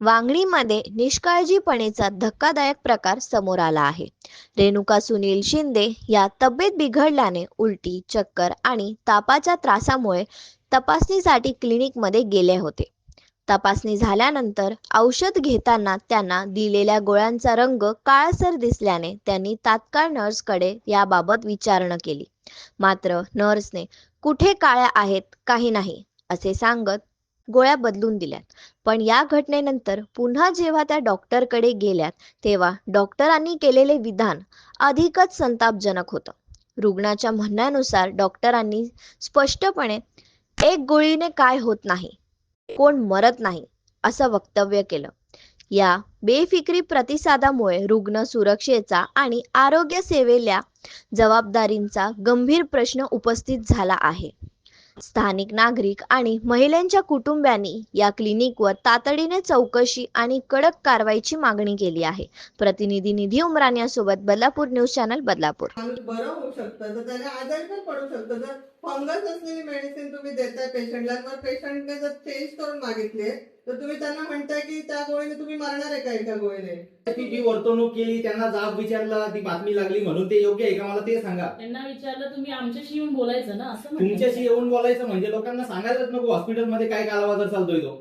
वांगणीमध्ये निष्काळजीपणेचा धक्कादायक प्रकार समोर आला आहे. रेणुका सुनील शिंदे या तब्येत बिघडल्याने उलटी चक्कर आणि तापाच्या त्रासामुळे तपासणीसाठी क्लिनिकमध्ये गेले होते. तपासणी झाल्यानंतर औषध घेताना त्यांना दिलेल्या गोळ्यांचा रंग काळसर दिसल्याने त्यांनी तात्काळ नर्सकडे याबाबत विचारणा केली. मात्र नर्सने कुठे काळ्या आहेत? काही नाही असे सांगत गोळ्या बदलून दिल्यात. पण या घटनेनंतर पुन्हा जेव्हा त्या डॉक्टरकडे गेल्यात तेव्हा डॉक्टरांनी केलेले विधान अधिकच संतापजनक होतं. रुग्णाच्या म्हणण्यानुसार डॉक्टरांनी स्पष्टपणे एक गोळीने काय होत नाही? कोण मरत नाही? असं वक्तव्य केलं. या बेफिक्री प्रतिसादामुळे रुग्ण सुरक्षेचा आणि आरोग्य सेवेल्या जबाबदारींचा गंभीर प्रश्न उपस्थित झाला आहे. स्थानिक नागरिक आणि महिलांच्या कुटुंबियांनी या क्लिनिकवर तातडीने चौकशी आणि कडक कारवाईची मागणी केली आहे. प्रतिनिधी निधी उमरान यासोबत बदलापूर न्यूज चॅनल बदलापूर. बरं होऊ शकतं. तर त्याने आजारी पण पडू शकतो. जर फंगस असलेली मेडिसिन तुम्ही देताय पेशंटला पेशंटने जर चेंज करून मागितले तर तुम्ही त्यांना म्हणताय की त्या गोळीने तुम्ही मरणार आहे का एका गोळीने? ती जी वर्तवणूक केली त्यांना जाब विचारला ती बातमी लागली म्हणून ते योग्य आहे का? मला ते सांगा. त्यांना विचारलं तुम्ही आमच्याशी येऊन बोलायचं ना? असं म्हटलं. तुमच्याशी येऊन बोलायचं म्हणजे लोकांना सांगायलाच नको. हॉस्पिटलमध्ये काय कालाबाजार चालतोय तो?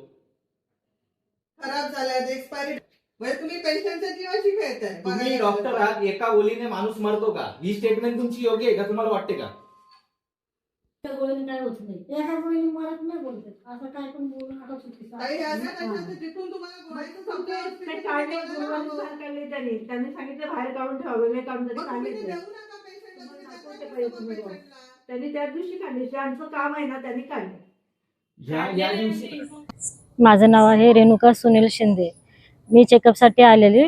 खराब झाल्या एक्सपायरी म्हणजे तुम्ही पेशंटच्या जीवाशी खेळताय. तुम्ही डॉक्टर आहात एका गोळीने माणूस मरतो का? ही स्टेटमेंट तुमची योग्य आहे का? तुम्हाला वाटते का? त्या गोळीने काय होत नाही. एका गोळीने मरत नाही बोलते. असं काय पण बोलू नका चुकीचं. काही असं हा. नसतं तर जिथून तुम्हाला गोळ्याचं संपलं ते काढले गुरुवारी सरकारने त्यांनी. त्यांनी सांगितलं बाहेर काढून ठेवा वेगळे काढून त्यांनी मग तुम्ही ते सांगितलं देऊ नका पेशंटला तुम्ही तुम्हाला देताय कोणते का पैसे मिळवा? पेशंटला? त्यांनी त्या दिवशी काढले. ज्यांचं काम आहे ना त्यांनी काढले. या या दिवशी माझं नाव आहे रेणुका सुनील शिंदे. मी चेकअपसाठी आलेली.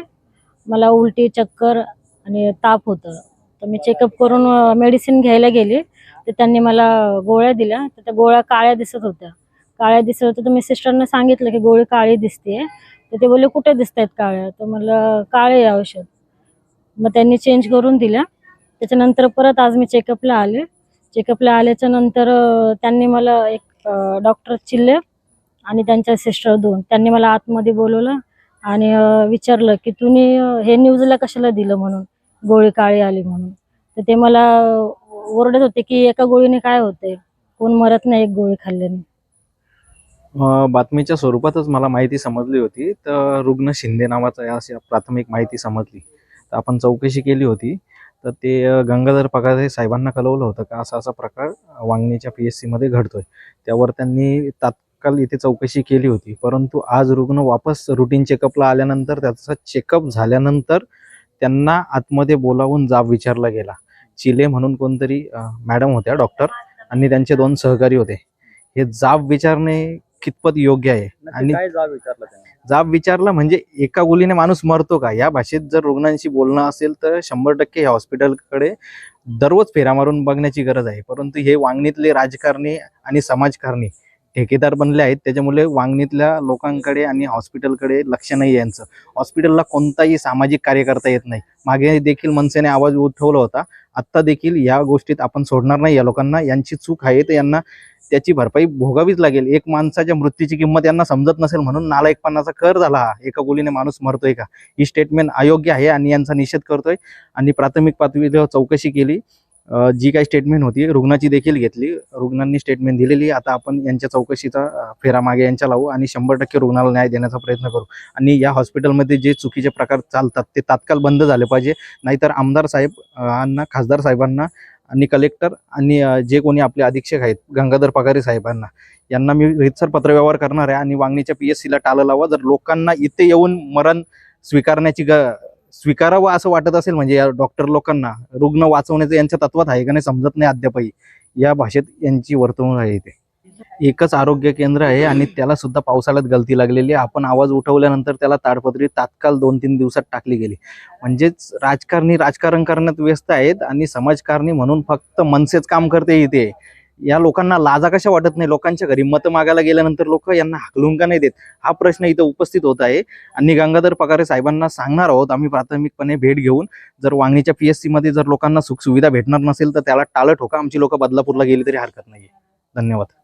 मला उलटी चक्कर आणि ताप होतं. तर मी चेकअप करून मेडिसिन घ्यायला गेली. तर त्यांनी मला गोळ्या दिल्या. तर त्या गोळ्या काळ्या दिसत होत्या. काळ्या दिसत होत्या तर मी सिस्टरना सांगितलं की गोळी काळी दिसते तर ते बोलले कुठे दिसत आहेत काळ्या? तर म्हटलं काळे औषध. मग त्यांनी चेंज करून दिल्या. त्याच्यानंतर परत आज मी चेकअपला आले. चेकअपला आल्याच्यानंतर त्यांनी मला एक डॉक्टर चिल्ले आणि त्यांच्या सिस्टर दोन. त्यांनी मला आतमध्ये बोलवलं आणि विचारलं की तुम्ही हे न्यूजला कशाला दिलं म्हणून? गोळी काळी आली म्हणून? तर ते मला ओरडत होते की एका गोळीने काय होते कोण मरत नाही एक गोळी खाल्ल्याने. बातमीच्या स्वरूपातच मला माहिती समजली होती. तर रुग्ण शिंदे नावाचा या अशी प्राथमिक माहिती समजली. तर आपण चौकशी केली होती. तर ते गंगाधर पगारे साहेबांना कळवलं होतं का असा असा प्रकार वांगणीच्या पी एस सीमध्ये घडतोय. त्यावर त्यांनी तात्काळ इथे चौकशी केली होती. परंतु आज रुग्ण वापस रुटीन चेकअपला आल्यानंतर त्याचा चेकअप झाल्यानंतर त्यांना आतमध्ये बोलावून जाब विचारला गेला. चिले म्हणून कोणतरी मॅडम होत्या डॉक्टर आणि त्यांचे दोन सहकारी होते. हे जाब विचारणे कितपत योग्य आहे. आणि काय जाब विचारला त्यांनी? जाब विचारला म्हणजे एका गोलीने माणूस मरतो का? या भाषेत जर रुग्णांशी बोलणं असेल तर शंभर टक्के ह्या हॉस्पिटलकडे दररोज फेऱ्या मारून बघण्याची गरज आहे. परंतु हे वांगणीतले राजकारणी आणि समाजकारणी ठेकेदार बनले आहेत. त्याच्यामुळे वांगणीतल्या लोकांकडे आणि हॉस्पिटलकडे लक्ष नाही यांचं. हॉस्पिटलला कोणताही सामाजिक कार्य करता येत नाही. मागे देखील मनसेने आवाज उठवला होता. आत्ता देखील या गोष्टीत आपण सोडणार नाही. या लोकांना यांची चूक आहे तर यांना त्याची भरपाई भोगावीच लागेल. एक माणसाच्या मृत्यूची किंमत यांना समजत नसेल म्हणून नालायकपणाचा कर झाला हा. एका गोलीने माणूस मरतोय का? ही स्टेटमेंट अयोग्य आहे आणि यांचा निषेध करतोय. आणि प्राथमिक पातळीवर चौकशी केली. जी काही स्टेटमेंट होती रुग्णाची देखील घेतली. रुग्णांनी स्टेटमेंट दिलेली. आता आपण यांच्या चौकशीचा फेरा मागे यांच्या लावू आणि शंभर टक्के रुग्णाला न्याय देण्याचा प्रयत्न करू. आणि या हॉस्पिटलमध्ये जे चुकीचे प्रकार चालतात ते तात्काळ बंद झाले पाहिजे. नाहीतर आमदार साहेब खासदार साहेबांना आणि कलेक्टर आणि जे कोणी आपले अधीक्षक आहेत गंगाधर पगारे साहेबांना यांना मी रितसर पत्रव्यवहार करणार आहे. आणि वांगणीच्या पी एस सीला टाळं लावा. जर लोकांना इथे येऊन मरण स्वीकारण्याची ग स्वीकारावं असं वाटत असेल म्हणजे या डॉक्टर लोकांना रुग्ण वाचवण्याचं यांच्या तत्वात आहे का नाही समजत नाही अद्यापही. या भाषेत यांची वर्तवणूक आहे इथे. एकच आरोग्य केंद्र आहे आणि त्याला सुद्धा पावसाळ्यात गलती लागलेली आहे. आपण आवाज उठवल्यानंतर त्याला ताडपत्री तात्काळ दोन तीन दिवसात टाकली गेली. म्हणजेच राजकारणी राजकारण करण्यात व्यस्त आहेत आणि समाजकारणी म्हणून फक्त मनसेच काम करते इथे. या लोकांना लाजा कशा वाटत नाही? लोकांच्या घरी मतं मागायला गेल्यानंतर लोक यांना हाकलून का नाही देत? हा प्रश्न इथं उपस्थित होत आहे. आणि गंगाधर पगारे साहेबांना सांगणार आहोत आम्ही प्राथमिकपणे भेट घेऊन. जर वांगणीच्या पी एसमध्ये जर लोकांना सुखसुविधा भेटणार नसेल तर त्याला टाळं ठोका. आमची लोक बदलापूरला गेली तरी हरकत नाही धन्यवाद.